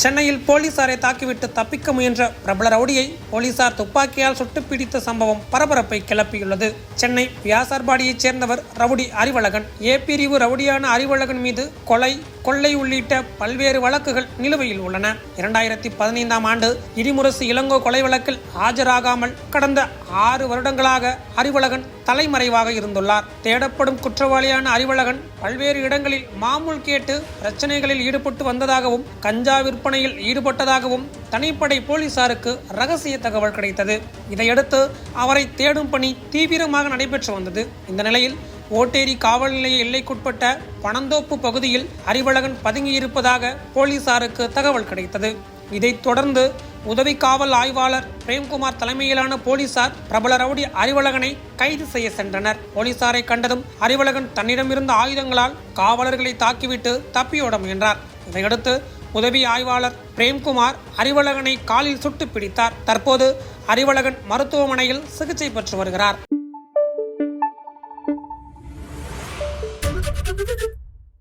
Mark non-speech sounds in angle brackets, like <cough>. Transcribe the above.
சென்னையில் போலீசாரை தாக்கிவிட்டு தப்பிக்க முயன்ற பிரபல ரவுடியை போலீசார் துப்பாக்கியால் சுட்டு பிடித்த சம்பவம் பரபரப்பை கிளப்பியுள்ளது. சென்னை வியாசார்பாடியைச் சேர்ந்தவர் ரவுடி அறிவழகன். ஏ பிரிவு ரவுடியான அறிவழகன் மீது கொலை கொள்ளை உள்ளிட்ட பல்வேறு வழக்குகள் நிலுவையில் உள்ளன. இரண்டாயிரத்தி பதினைந்தாம் ஆண்டு இடிமுரசு இளங்கோ கொலை வழக்கில் ஆஜராகாமல் கடந்த ஆறு வருடங்களாக அறிவழகன் தலைமறைவாக இருந்துள்ளார். தேடப்படும் குற்றவாளியான அறிவழகன் பல்வேறு இடங்களில் மாமூல் கேட்டு பிரச்சனைகளில் ஈடுபட்டு வந்ததாகவும் கஞ்சா விற்பனையில் ஈடுபட்டதாகவும் தனிப்படை போலீசாருக்கு ரகசிய தகவல் கிடைத்தது. இதையடுத்து அவரை தேடும் பணி தீவிரமாக நடைபெற்று வந்தது. இந்த நிலையில் ஓட்டேரி காவல் நிலைய எல்லைக்குட்பட்ட பனந்தோப்பு பகுதியில் அறிவழகன் பதுங்கியிருப்பதாக போலீசாருக்கு தகவல் கிடைத்தது. இதைத் தொடர்ந்து உதவி காவல் ஆய்வாளர் பிரேம்குமார் தலைமையிலான போலீசார் பிரபல ரவுடி அறிவழகனை கைது செய்ய சென்றனர். போலீசாரை கண்டதும் அறிவழகன் தன்னிடமிருந்த ஆயுதங்களால் காவலர்களை தாக்கிவிட்டு தப்பியோட முயன்றார். இதையடுத்து உதவி ஆய்வாளர் பிரேம்குமார் அறிவழகனை காலில் சுட்டு பிடித்தார். தற்போது அறிவழகன் மருத்துவமனையில் சிகிச்சை பெற்று வருகிறார். Thank <laughs> you.